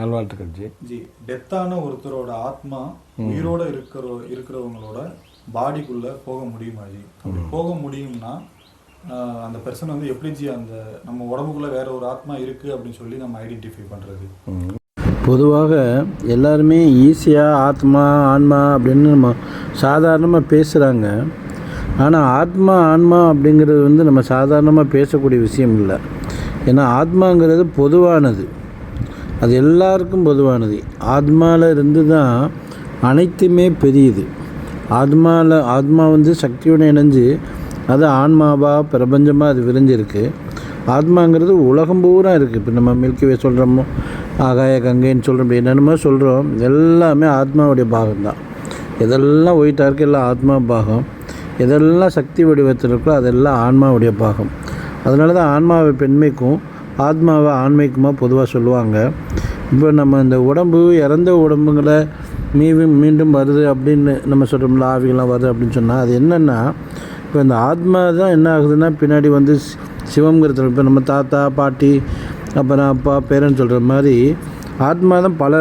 நல்வாழ்த்துக்கள் G. G டெத்தான ஒருத்தரோட ஆத்மா உயிரோட இருக்கிற இருக்கிறவங்களோட பாடிக்குள்ள போக முடியுமா ஜி? அப்படி போக முடியும்னா அந்த பர்சன் வந்து எப்படி ஜி அந்த நம்ம உடம்புக்குள்ள வேற ஒரு ஆத்மா இருக்கு அப்படின்னு சொல்லி நம்ம ஐடென்டிஃபை பண்றது. பொதுவாக எல்லாருமே ஈஸியாக ஆத்மா ஆன்மா அப்படின்னு நம்ம சாதாரணமாக பேசுகிறாங்க ஆனால் ஆத்மா ஆன்மா அப்படிங்கிறது வந்து நம்ம சாதாரணமாக பேசக்கூடிய விஷயம் இல்லை. ஏன்னா ஆத்மாங்கிறது பொதுவானது. அது எல்லாருக்கும் பொதுவானது. ஆத்மாவில் இருந்து தான் அனைத்துமே பெரியது. ஆத்மாவில் ஆத்மா வந்து சக்தியுடன் இணைஞ்சு அது ஆன்மாவா பிரபஞ்சமாக அது விரிஞ்சிருக்கு. ஆத்மாங்கிறது உலகம் பூரா இருக்குது இப்போ நம்ம மில்கிவே சொல்கிறோமோ ஆகாய கங்கைன்னு சொல்கிறோம் என்னென்னமோ சொல்கிறோம் எல்லாமே ஆத்மாவுடைய பாகம்தான். எதெல்லாம் ஒயிட்டாக இருக்குது எல்லாம் ஆத்மா பாகம். எதெல்லாம் சக்தி வடிவத்தில் இருக்கோ அதெல்லாம் ஆன்மாவுடைய பாகம். அதனால தான் ஆன்மாவை பெண்மைக்கும் ஆத்மாவை ஆன்மீகமாக பொதுவாக சொல்லுவாங்க. இப்போ நம்ம இந்த உடம்பு இறந்த உடம்புங்களை மீண்டும் மீண்டும் வருது அப்படின்னு நம்ம சொல்கிறோம்ல ஆவிகள்லாம் வருது அப்படின்னு சொன்னால் அது என்னென்னா இப்போ இந்த ஆத்மா தான் என்ன ஆகுதுன்னா பின்னாடி வந்து சி- சிவம்ங்கிறது இப்போ நம்ம தாத்தா பாட்டி அப்புறம் அப்பா பேரன் சொல்கிற மாதிரி ஆத்மா தான் பல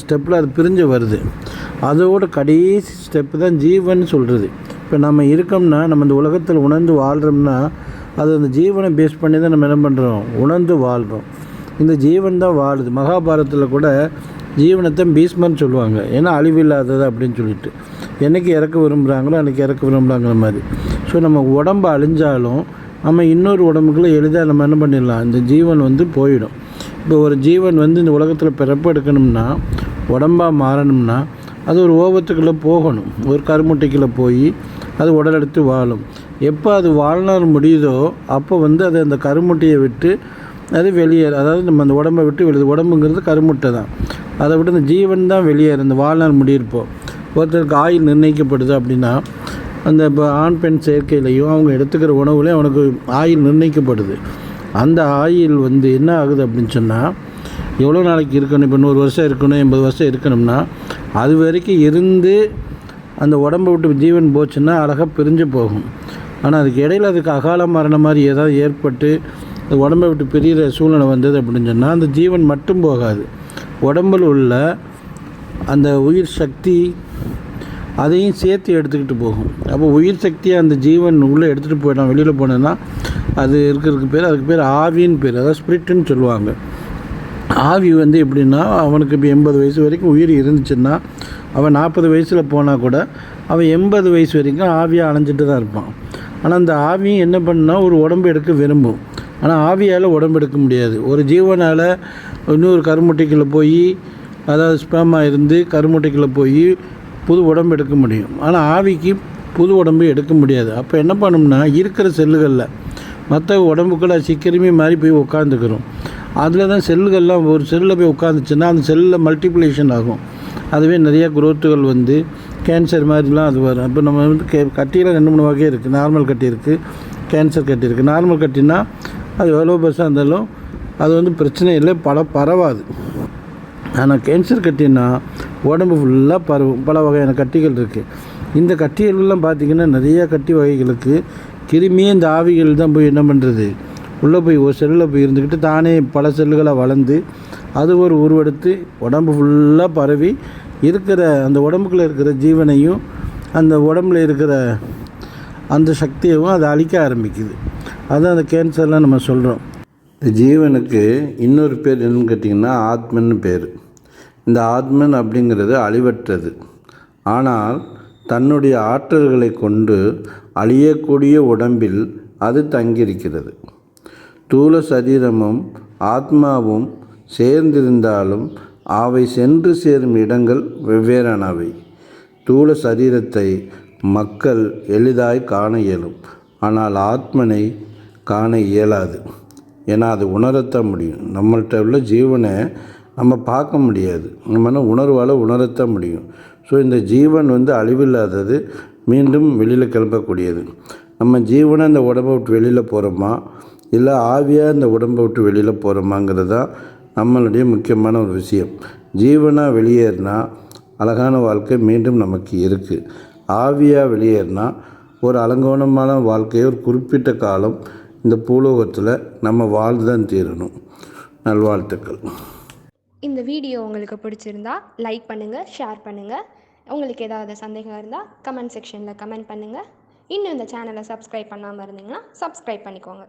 ஸ்டெப்பில் அது பிரிஞ்சு வருது. அதோட கடைசி ஸ்டெப்பு தான் ஜீவன் சொல்கிறது இப்போ நம்ம இருக்கோம்னா நம்ம இந்த உலகத்தில் உணர்ந்து வாழ்கிறோம்னா அது அந்த ஜீவனை பேஸ் பண்ணி தான் நம்ம என்ன பண்ணுறோம் உணர்ந்து வாழ்கிறோம் இந்த ஜீவன் தான் வாழுது. மகாபாரதத்தில் கூட ஜீவனத்தை பீஸ்மர்னு சொல்லுவாங்க. ஏன்னா அழிவில்லாதது அப்படின்னு சொல்லிட்டு. என்னைக்கு இறக்க விரும்புகிறாங்களோ அன்றைக்கி இறக்க விரும்புகிறாங்கிற மாதிரி. ஸோ நம்ம உடம்பு அழிஞ்சாலும் நம்ம இன்னொரு உடம்புக்குள்ளே எளிதாக நம்ம என்ன பண்ணிடலாம்? இந்த ஜீவன் வந்து போயிடும். இப்போ ஒரு ஜீவன் வந்து இந்த உலகத்தில் பிறப்பு எடுக்கணும்னா உடம்பாக மாறணும்னா அது ஒரு ஓபத்துக்குள்ளே போகணும். ஒரு கருமுட்டைக்குள்ளே போய் அது உடல் எடுத்து வாழும். எப்போ அது வாழ்நாள் முடியுதோ அப்போ வந்து அது அந்த கருமுட்டையை விட்டு அது வெளியேறு அதாவது நம்ம அந்த உடம்பை விட்டு வெளியே உடம்புங்கிறது கருமுட்டை தான். அதை விட்டு இந்த ஜீவன் தான் வெளியேறு இந்த வாழ்நாள் முடியிருப்போ ஒருத்தருக்கு ஆயுள் நிர்ணயிக்கப்படுது அப்படின்னா அந்த இப்போ ஆண் பெண் சேர்க்கையிலையும் அவங்க எடுத்துக்கிற உணவுலையும் அவனுக்கு ஆயுள் நிர்ணயிக்கப்படுது. அந்த ஆயுள் வந்து என்ன ஆகுது அப்படின்னு சொன்னால் எவ்வளோ நாளைக்கு இருக்கணும்? இப்போ நூறு வருஷம் இருக்கணும் எண்பது வருஷம் இருக்கணும்னா அது வரைக்கும் இருந்து அந்த உடம்பை விட்டு ஜீவன் போச்சுன்னா அழகாக பிரிஞ்சு போகும். ஆனால் அதுக்கு இடையில அதுக்கு அகால மரணம் மாதிரி ஏதாவது ஏற்பட்டு அது உடம்பை விட்டு பிரிகிற சூழ்நிலை வந்தது அப்படின்னு சொன்னால் அந்த ஜீவன் மட்டும் போகாது. உடம்பில் உள்ள அந்த உயிர் சக்தி அதையும் சேர்த்து எடுத்துக்கிட்டு போகும். அப்போ உயிர் சக்தியை அந்த ஜீவன் உள்ளே எடுத்துகிட்டு போயிடும். வெளியில் போனேன்னா அது இருக்கிறதுக்கு பேர் அதுக்கு பேர் ஆவின்னு பேர். அதாவது ஸ்பிரிட்டுன்னு சொல்லுவாங்க. ஆவி வந்து எப்படின்னா அவனுக்கு இப்போ எண்பது வயசு வரைக்கும் உயிர் இருந்துச்சுன்னா அவன் நாற்பது வயசில் போனால் கூட அவன் எண்பது வயசு வரைக்கும் ஆவியாக அணைஞ்சிட்டு தான் இருப்பான். ஆனால் அந்த ஆவியும் என்ன பண்ணால் ஒரு உடம்பு எடுக்க விரும்பும். ஆனால் ஆவியால் உடம்பு எடுக்க முடியாது. ஒரு ஜீவனால் இன்னொரு கருமுட்டைக்குள்ளே போய் அதாவது ஸ்பேமாக இருந்து கருமுட்டைக்குள்ளே போய் புது உடம்பு எடுக்க முடியும். ஆனால் ஆவிக்கு புது உடம்பு எடுக்க முடியாது. அப்போ என்ன பண்ணோம்னா இருக்கிற செல்லுகளில் மற்ற உடம்புக்குள்ள சீக்கிரமே மாறி போய் உட்காந்துக்கிறோம் அதில் தான் செல்லுகள்லாம் ஒரு செல்லில் போய் உட்காந்துச்சுன்னா அந்த செல்லில் மல்டிப்ளிகேஷன் ஆகும். அதுவே நிறையா குரோத்துகள் வந்து கேன்சர் மாதிரிலாம் அது வரும். இப்போ நம்ம வந்து கே கட்டியில் ரெண்டு மூணு வகை இருக்குது நார்மல் கட்டி இருக்குது கேன்சர் கட்டி இருக்குது நார்மல் கட்டினா அது எவ்வளோ பெருசாக இருந்தாலும் அது வந்து பிரச்சனை இல்லை பல பரவாது. ஆனால் கேன்சர் கட்டினா உடம்பு ஃபுல்லாக பரவும் பல வகையான கட்டிகள் இருக்குது இந்த கட்டிகள்லாம் பார்த்திங்கன்னா நிறைய கட்டி வகைகளுக்கு கிருமியே இந்த ஆவிகள் தான் போய் என்ன பண்ணுறது உள்ளே போய் ஒரு செல்லில் போய் இருந்துக்கிட்டு தானே பல செல்லுகளாக வளர்ந்து அது ஒரு உருவெடுத்து உடம்பு ஃபுல்லாக பரவி இருக்கிற அந்த உடம்புக்குள்ளே இருக்கிற ஜீவனையும் அந்த உடம்புல இருக்கிற அந்த சக்தியவும் அதை அழிக்க ஆரம்பிக்குது. அதுதான் அந்த கேன்சர்லாம் நம்ம சொல்கிறோம் இந்த ஜீவனுக்கு இன்னொரு பேர் என்னன்னு கேட்டிங்கன்னா ஆத்மன்னு பேர். இந்த ஆத்மன் அப்படிங்கிறது அழிவற்றது. ஆனால் தன்னுடைய ஆற்றல்களை கொண்டு அழியக்கூடிய உடம்பில் அது தங்கியிருக்கிறது. தூல சரீரமும் ஆத்மாவும் சேர்ந்திருந்தாலும் அவை சென்று சேரும் இடங்கள் வெவ்வேறானவை. தூள சரீரத்தை மக்கள் எளிதாய் காண இயலும். ஆனால் ஆத்மனை காண இயலாது. ஏன்னா அது உணரத்தான் முடியும். நம்மள்கிட்ட உள்ள ஜீவனை நம்ம பார்க்க முடியாது. நம்ம உணர்வால் உணரத்தான் முடியும். ஸோ இந்த ஜீவன் வந்து அழிவில்லாதது மீண்டும் வெளியில் கிளம்பக்கூடியது. நம்ம ஜீவனை இந்த உடம்பை விட்டு வெளியில் போகிறோமா இல்லை ஆவியாக இந்த உடம்பை விட்டு வெளியில் போகிறோமாங்கிறது தான் நம்மளுடைய முக்கியமான ஒரு விஷயம். ஜீவனாக வெளியேறினா அழகான வாழ்க்கை மீண்டும் நமக்கு இருக்குது ஆவியாக வெளியேறினா ஒரு அலங்கோணமான வாழ்க்கையை ஒரு குறிப்பிட்ட காலம் இந்த பூலோகத்தில் நம்ம வாழ்ந்து தான் தீரணும். நல்வாழ்த்துக்கள். இந்த வீடியோ உங்களுக்கு பிடிச்சிருந்தா லைக் பண்ணுங்கள் ஷேர் பண்ணுங்கள் உங்களுக்கு ஏதாவது சந்தேகம் இருந்தால் கமெண்ட் செக்ஷனில் கமெண்ட் பண்ணுங்கள் இன்னும் இந்த சேனலை சப்ஸ்கிரைப் பண்ணாமல் இருந்தீங்கன்னா சப்ஸ்கிரைப் பண்ணிக்கோங்க.